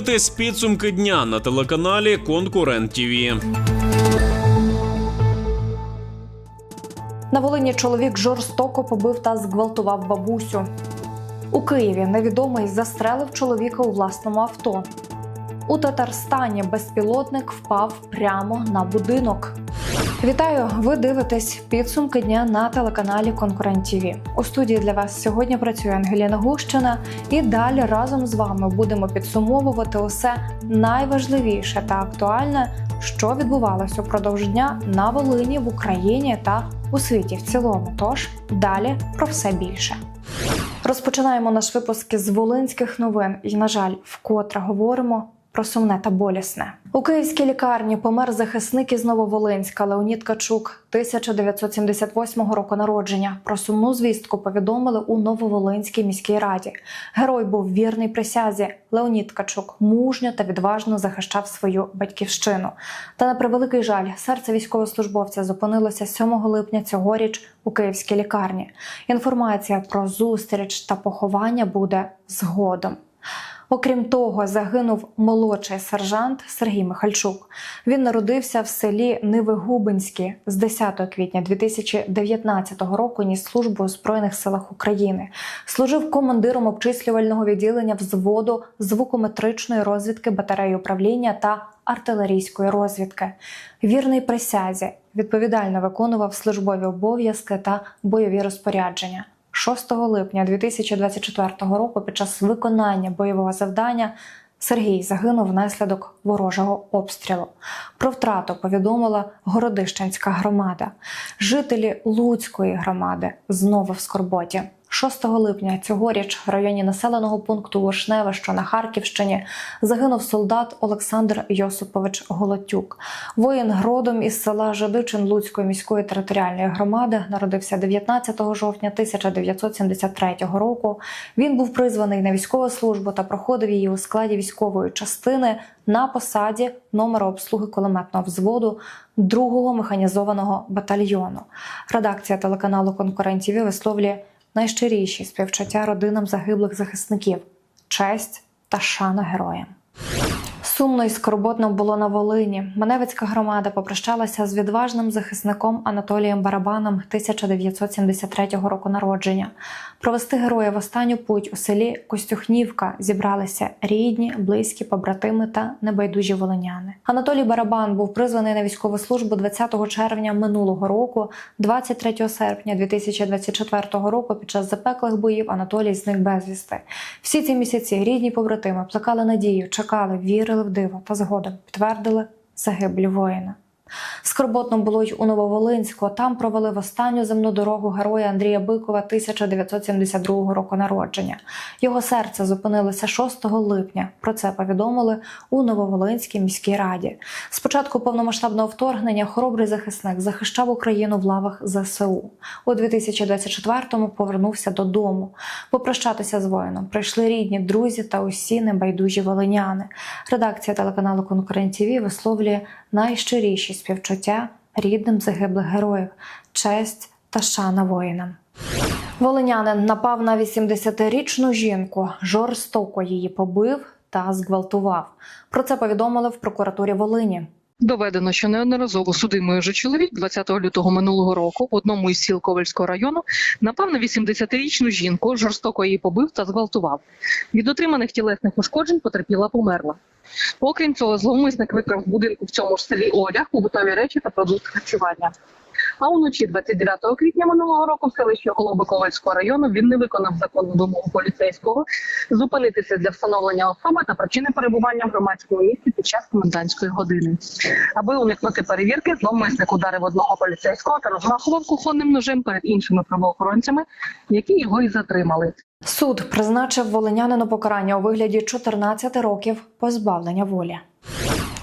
дивитесь підсумки дня на телеканалі Конкурент ТІВІ. На Волині чоловік жорстоко побив та зґвалтував бабусю. У Києві невідомий застрелив чоловіка у власному авто. У Татарстані безпілотник впав прямо на будинок. Вітаю! Ви дивитесь підсумки дня на телеканалі Конкурент ТІВІ. У студії для вас сьогодні працює Ангеліна Гущина, і далі разом з вами будемо підсумовувати усе найважливіше та актуальне, що відбувалось упродовж дня на Волині, в Україні та у світі в цілому. Тож далі про все більше. Розпочинаємо наш випуск з волинських новин і, на жаль, вкотре говоримо про сумне та болісне. У київській лікарні помер захисник із Нововолинська Леонід Качук, 1978 року народження. Про сумну звістку повідомили у Нововолинській міській раді. Герой був вірний присязі. Леонід Качук мужньо та відважно захищав свою батьківщину. Та на превеликий жаль, серце військовослужбовця зупинилося 7 липня цьогоріч у київській лікарні. Інформація про зустріч та поховання буде згодом. Окрім того, загинув молодший сержант Сергій Михальчук. Він народився в селі Невигубинське з 10 квітня 2019 року. Ніс службу у збройних силах України. Служив командиром обчислювального відділення взводу звукометричної розвідки батареї управління та артилерійської розвідки. Вірний присязі відповідально виконував службові обов'язки та бойові розпорядження. 6 липня 2024 року під час виконання бойового завдання Сергій загинув внаслідок ворожого обстрілу. Про втрату повідомила Городищенська громада. Жителі Луцької громади знову в скорботі. 6 липня цьогоріч в районі населеного пункту Вишневе, що на Харківщині, загинув солдат Олександр Йосипович Голотюк. Воїн родом із села Жадичин Луцької міської територіальної громади народився 19 жовтня 1973 року. Він був призваний на військову службу та проходив її у складі військової частини на посаді номера обслуги кулеметного взводу 2-го механізованого батальйону. Редакція телеканалу Конкурентів висловлює найщиріші співчуття родинам загиблих захисників, честь та шана героям. Сумно і скорботно було на Волині. Маневицька громада попрощалася з відважним захисником Анатолієм Барабаном 1973 року народження. Провести героя в останню путь у селі Костюхнівка зібралися рідні, близькі, побратими та небайдужі волиняни. Анатолій Барабан був призваний на військову службу 20 червня минулого року, 23 серпня 2024 року. Під час запеклих боїв Анатолій зник безвісти. Всі ці місяці рідні побратими плекали надію, чекали, вірили в диво та згодом підтвердили загибель воїна. Скорботно було й у Нововолинську. Там провели в останню земну дорогу героя Андрія Бикова 1972 року народження. Його серце зупинилося 6 липня. Про це повідомили у Нововолинській міській раді. Спочатку повномасштабного вторгнення хоробрий захисник захищав Україну в лавах ЗСУ. У 2024-му повернувся додому. Попрощатися з воїном прийшли рідні, друзі та усі небайдужі волиняни. Редакція телеканалу Конкурент ТІВІ висловлює найщиріші співчуття рідним загиблих героїв, честь та шана воїнам. Волинянин напав на 80-річну жінку, жорстоко її побив та зґвалтував. Про це повідомили в прокуратурі Волині. Доведено, що неодноразово судимий уже чоловік 20 лютого минулого року в одному із сіл Ковальського району напав на 80-річну жінку, жорстоко її побив та зґвалтував. Від отриманих тілесних ушкоджень потерпіла померла. Окрім цього, зловмисник викрав будинку в цьому ж селі одяг, побутові речі та продукти харчування. А уночі 29 квітня минулого року в селищі Голоби Ковальського району він не виконав законну вимогу поліцейського зупинитися для встановлення особи та причини перебування в громадському місці під час комендантської години. Аби уникнути перевірки, зловмисник ударив одного поліцейського та розмахував кухонним ножем перед іншими правоохоронцями, які його і затримали. Суд призначив волинянину покарання у вигляді 14 років позбавлення волі.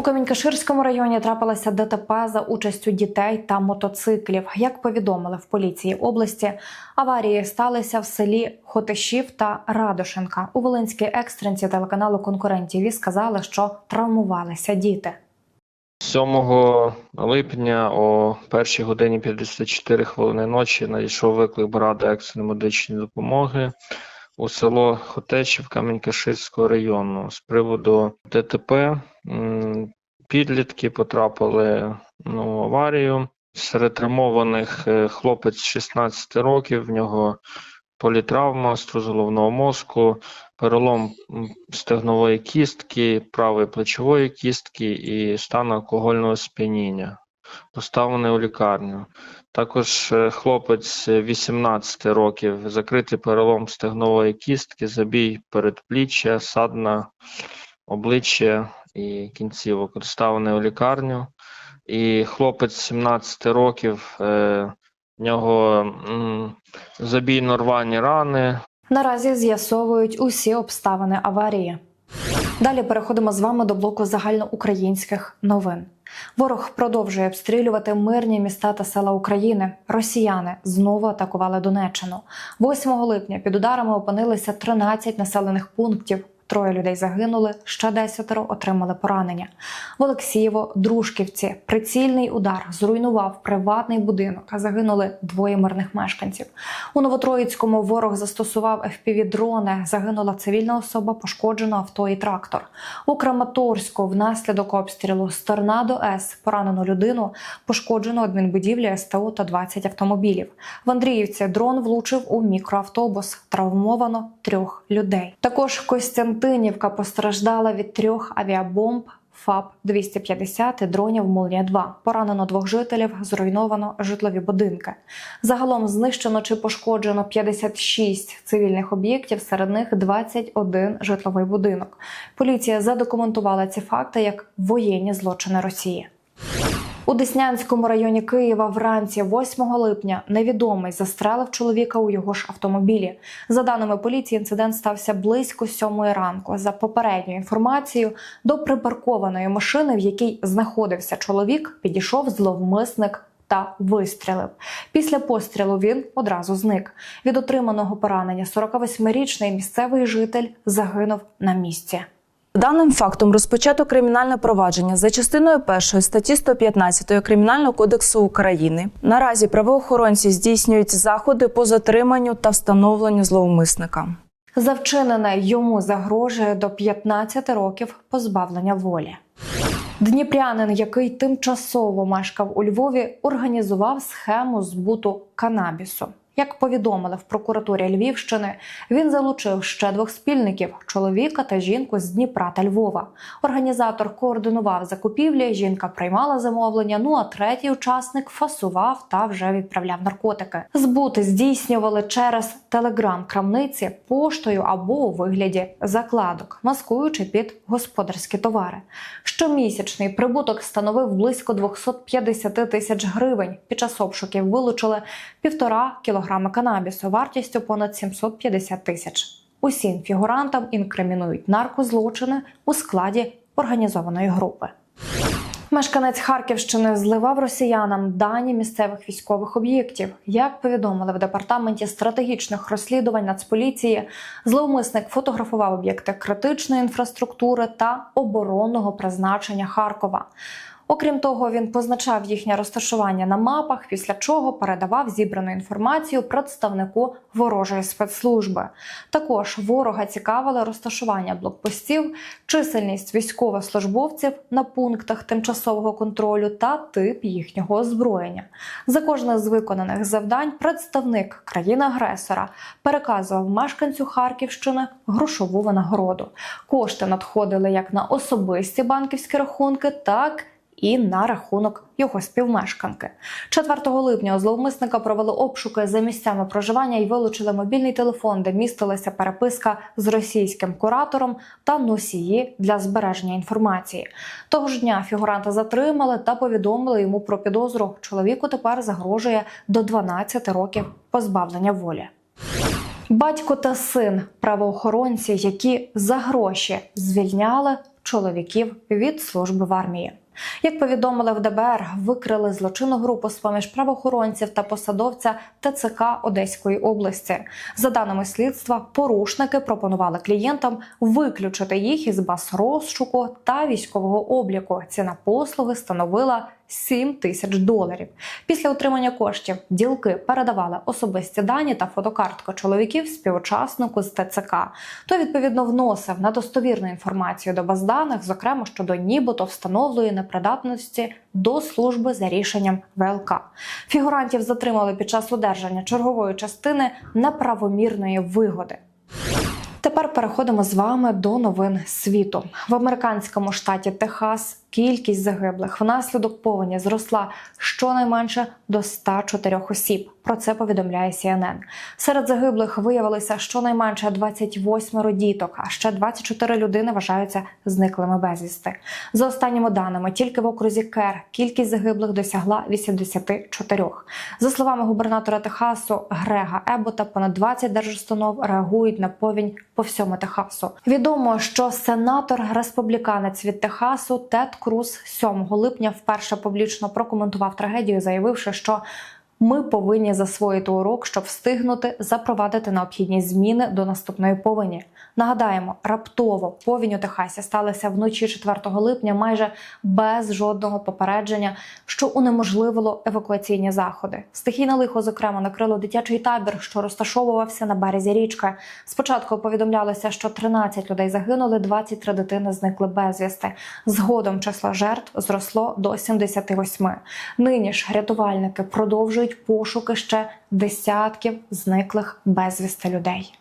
У Камінькаширському районі трапилася ДТП за участю дітей та мотоциклів. Як повідомили в поліції області, аварії сталися в селі Хотишів та Радошенка. У Волинській екстренці телеканалу Конкурентів сказали, що травмувалися діти. 7 липня о 1 годині 54 хвилини ночі надійшов виклик бригади екстреної медичної допомоги у село Хотечів Камінь-Каширського району з приводу ДТП. Підлітки потрапили ну, в аварію. Серед травмованих е, хлопець 16 років, в нього політравма головного мозку, перелом стегнової кістки, правої плечової кістки і стан алкогольного сп'яніння. Доставлений у лікарню. Також е, хлопець е, 18 років, закритий перелом стегнової кістки, забій передпліччя, садна, обличчя і кінцівок. Доставлений у лікарню. І хлопець 17 років, е, в нього м, забійно-рвані рани, Наразі з'ясовують усі обставини аварії. Далі переходимо з вами до блоку загальноукраїнських новин. Ворог продовжує обстрілювати мирні міста та села України. Росіяни знову атакували Донеччину. 8 липня під ударами опинилися 13 населених пунктів. Троє людей загинули, ще десятеро отримали поранення. В Олексієво, Дружківці, прицільний удар зруйнував приватний будинок, а загинули двоє мирних мешканців. У Новотроїцькому ворог застосував FPV-дрони. Загинула цивільна особа, пошкоджено авто і трактор. У Краматорську внаслідок обстрілу з торнадо С поранено людину, пошкоджено адмінбудівлі СТО та 20 автомобілів. В Андріївці дрон влучив у мікроавтобус. Травмовано трьох людей. Також Костянтинівка постраждала від трьох авіабомб. ФАП 250 і дронів Молнія 2 Поранено двох жителів, зруйновано житлові будинки. Загалом знищено чи пошкоджено 56 цивільних об'єктів, серед них 21 житловий будинок. Поліція задокументувала ці факти як воєнні злочини Росії. У Деснянському районі Києва вранці 8 липня невідомий застрелив чоловіка у його ж автомобілі. За даними поліції, інцидент стався близько сьомої ранку. За попередньою інформацією, до припаркованої машини, в якій знаходився чоловік, підійшов зловмисник. Та вистрілив. Після пострілу він одразу зник. Від отриманого поранення 48-річний місцевий житель загинув на місці. Даним фактом розпочато кримінальне провадження за частиною першої статті 115 Кримінального кодексу України. Наразі правоохоронці здійснюють заходи по затриманню та встановленню зловмисника. За вчинене йому загрожує до 15 років позбавлення волі. Дніпрянин, який тимчасово мешкав у Львові, організував схему збуту канабісу. Як повідомили в прокуратурі Львівщини, він залучив ще двох спільників чоловіка та жінку з Дніпра та Львова. Організатор координував закупівлі, жінка приймала замовлення. Ну а третій учасник фасував та вже відправляв наркотики. Збути здійснювали через телеграм-крамниці, поштою або у вигляді закладок, маскуючи під господарські товари. Щомісячний прибуток становив близько 250 тисяч гривень. Під час обшуків вилучили півтора кілограми канабісу вартістю понад 750 тисяч. Усім фігурантам інкримінують наркозлочини у складі організованої групи. Мешканець Харківщини зливав росіянам дані місцевих військових об'єктів. Як повідомили в департаменті стратегічних розслідувань Нацполіції, зловмисник фотографував об'єкти критичної інфраструктури та оборонного призначення Харкова. Окрім того, він позначав їхнє розташування на мапах, після чого передавав зібрану інформацію представнику ворожої спецслужби. Також ворога цікавили розташування блокпостів, чисельність військовослужбовців на пунктах тимчасового контролю та тип їхнього озброєння. За кожне з виконаних завдань представник країни-агресора переказував мешканцю Харківщини грошову винагороду. Кошти надходили як на особисті банківські рахунки, так і на рахунок його співмешканки. 4 липня зловмисника провели обшуки за місцями проживання і вилучили мобільний телефон, де містилася переписка з російським куратором та носії для збереження інформації. Того ж дня фігуранта затримали та повідомили йому про підозру. Чоловіку тепер загрожує до 12 років позбавлення волі. Батько та син правоохоронці, які за гроші звільняли чоловіків від служби в армії. Як повідомили в ДБР, викрили злочинну групу з поміж правоохоронців та посадовця ТЦК Одеської області. За даними слідства, порушники пропонували клієнтам виключити їх із баз розшуку та військового обліку. Ціна послуги становила 7 тисяч доларів. Після отримання коштів ділки передавали особисті дані та фотокартку чоловіків співучаснику з ТЦК. То відповідно вносив недостовірну інформацію до баз даних, зокрема щодо нібито встановленої непридатності до служби за рішенням ВЛК. Фігурантів затримали під час одержання чергової частини неправомірної вигоди. Тепер переходимо з вами до новин світу. В американському штаті Техас кількість загиблих внаслідок повені зросла щонайменше до 104 осіб. Про це повідомляє CNN. Серед загиблих виявилося щонайменше 28 діток, а ще 24 людини вважаються зниклими безвісти. За останніми даними, тільки в окрузі Кер кількість загиблих досягла 84. За словами губернатора Техасу Грега Ебота, понад 20 держустанов реагують на повінь по всьому Техасу. Відомо, що сенатор республіканець від Техасу Тед Круз 7 липня вперше публічно прокоментував трагедію, заявивши, що ми повинні засвоїти урок, щоб встигнути запровадити необхідні зміни до наступної повені. Нагадаємо, раптово повінь у Техасі сталася вночі 4 липня, майже без жодного попередження, що унеможливило евакуаційні заходи. Стихійне лихо, зокрема, накрило дитячий табір, що розташовувався на березі річки. Спочатку повідомлялося, що 13 людей загинули, 23 дитини зникли безвісти. Згодом число жертв зросло до 78. Нині ж рятувальники продовжують пошуки ще десятків зниклих безвісти людей.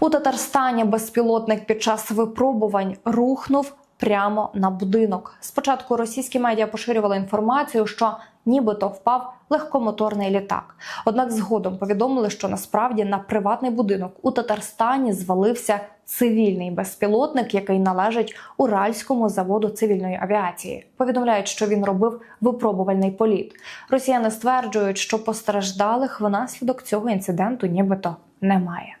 У Татарстані безпілотник під час випробувань рухнув прямо на будинок. Спочатку російські медіа поширювали інформацію, що нібито впав легкомоторний літак. Однак згодом повідомили, що насправді на приватний будинок у Татарстані звалився цивільний безпілотник, який належить Уральському заводу цивільної авіації. Повідомляють, що він робив випробувальний політ. Росіяни стверджують, що постраждалих внаслідок цього інциденту нібито немає.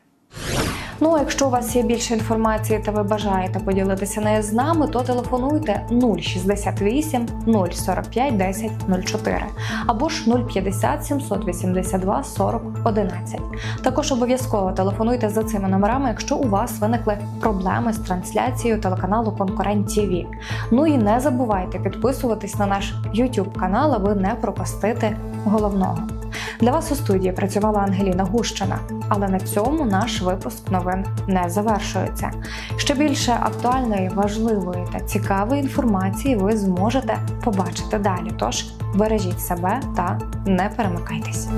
Ну, а якщо у вас є більше інформації та ви бажаєте поділитися нею з нами, то телефонуйте 068 045 10 04 або ж 050 782 40 11. Також обов'язково телефонуйте за цими номерами, якщо у вас виникли проблеми з трансляцією телеканалу Конкурент ТВ. Ну і не забувайте підписуватись на наш YouTube канал, аби не пропустити головного. Для вас у студії працювала Ангеліна Гущина, але на цьому наш випуск новин не завершується. Ще більше актуальної, важливої та цікавої інформації ви зможете побачити далі. Тож бережіть себе та не перемикайтесь.